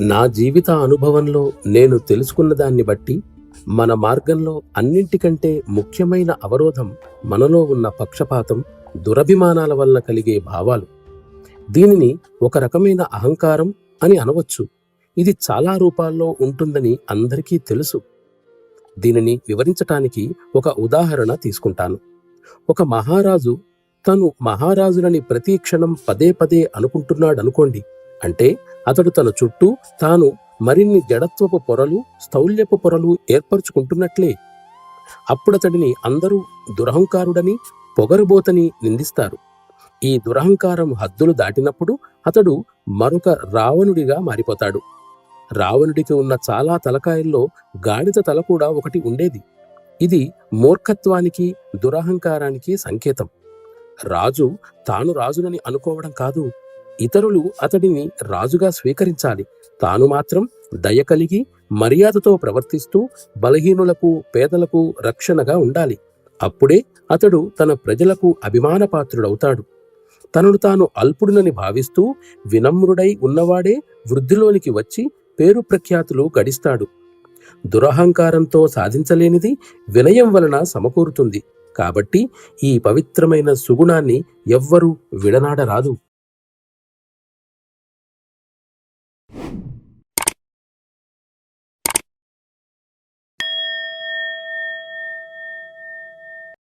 నా జీవిత అనుభవంలో నేను తెలుసుకున్న దాన్ని బట్టి మన మార్గంలో అన్నింటికంటే ముఖ్యమైన అవరోధం మనలో ఉన్న పక్షపాతం దురభిమానాల వలన కలిగే భావాలు. దీనిని ఒక రకమైన అహంకారం అని అనవచ్చు. ఇది చాలా రూపాల్లో ఉంటుందని అందరికీ తెలుసు. దీనిని వివరించటానికి ఒక ఉదాహరణ తీసుకుంటాను. ఒక మహారాజు తను మహారాజులని ప్రతి క్షణం పదే పదే అనుకుంటున్నాడనుకోండి. అంటే అతడు తన చుట్టూ తాను మరిన్ని జడత్వపు పొరలు స్థౌల్యపు పొరలు ఏర్పరచుకుంటున్నట్లే. అప్పుడతడిని అందరూ దురహంకారుడని పొగరుబోతని నిందిస్తారు. ఈ దురహంకారం హద్దులు దాటినప్పుడు అతడు మరొక రావణుడిగా మారిపోతాడు. రావణుడికి ఉన్న చాలా తలకాయల్లో గాడిద తల కూడా ఒకటి ఉండేది. ఇది మూర్ఖత్వానికి దురహంకారానికి సంకేతం. రాజు తాను రాజునని అనుకోవడం కాదు. ఇతరులు అతడిని రాజుగా స్వీకరించాలి. తాను మాత్రం దయ కలిగి మర్యాదతో ప్రవర్తిస్తూ బలహీనులకు పేదలకు రక్షణగా ఉండాలి. అప్పుడే అతడు తన ప్రజలకు అభిమానపాత్రుడవుతాడు. తనను తాను అల్పుడునని భావిస్తూ వినమ్రుడై ఉన్నవాడే వృద్ధిలోనికి వచ్చి పేరు ప్రఖ్యాతులు గడిస్తాడు. దురహంకారంతో సాధించలేనిది వినయం వలన సమకూరుతుంది. కాబట్టి ఈ పవిత్రమైన సుగుణాన్ని ఎవ్వరూ విడనాడరాదు.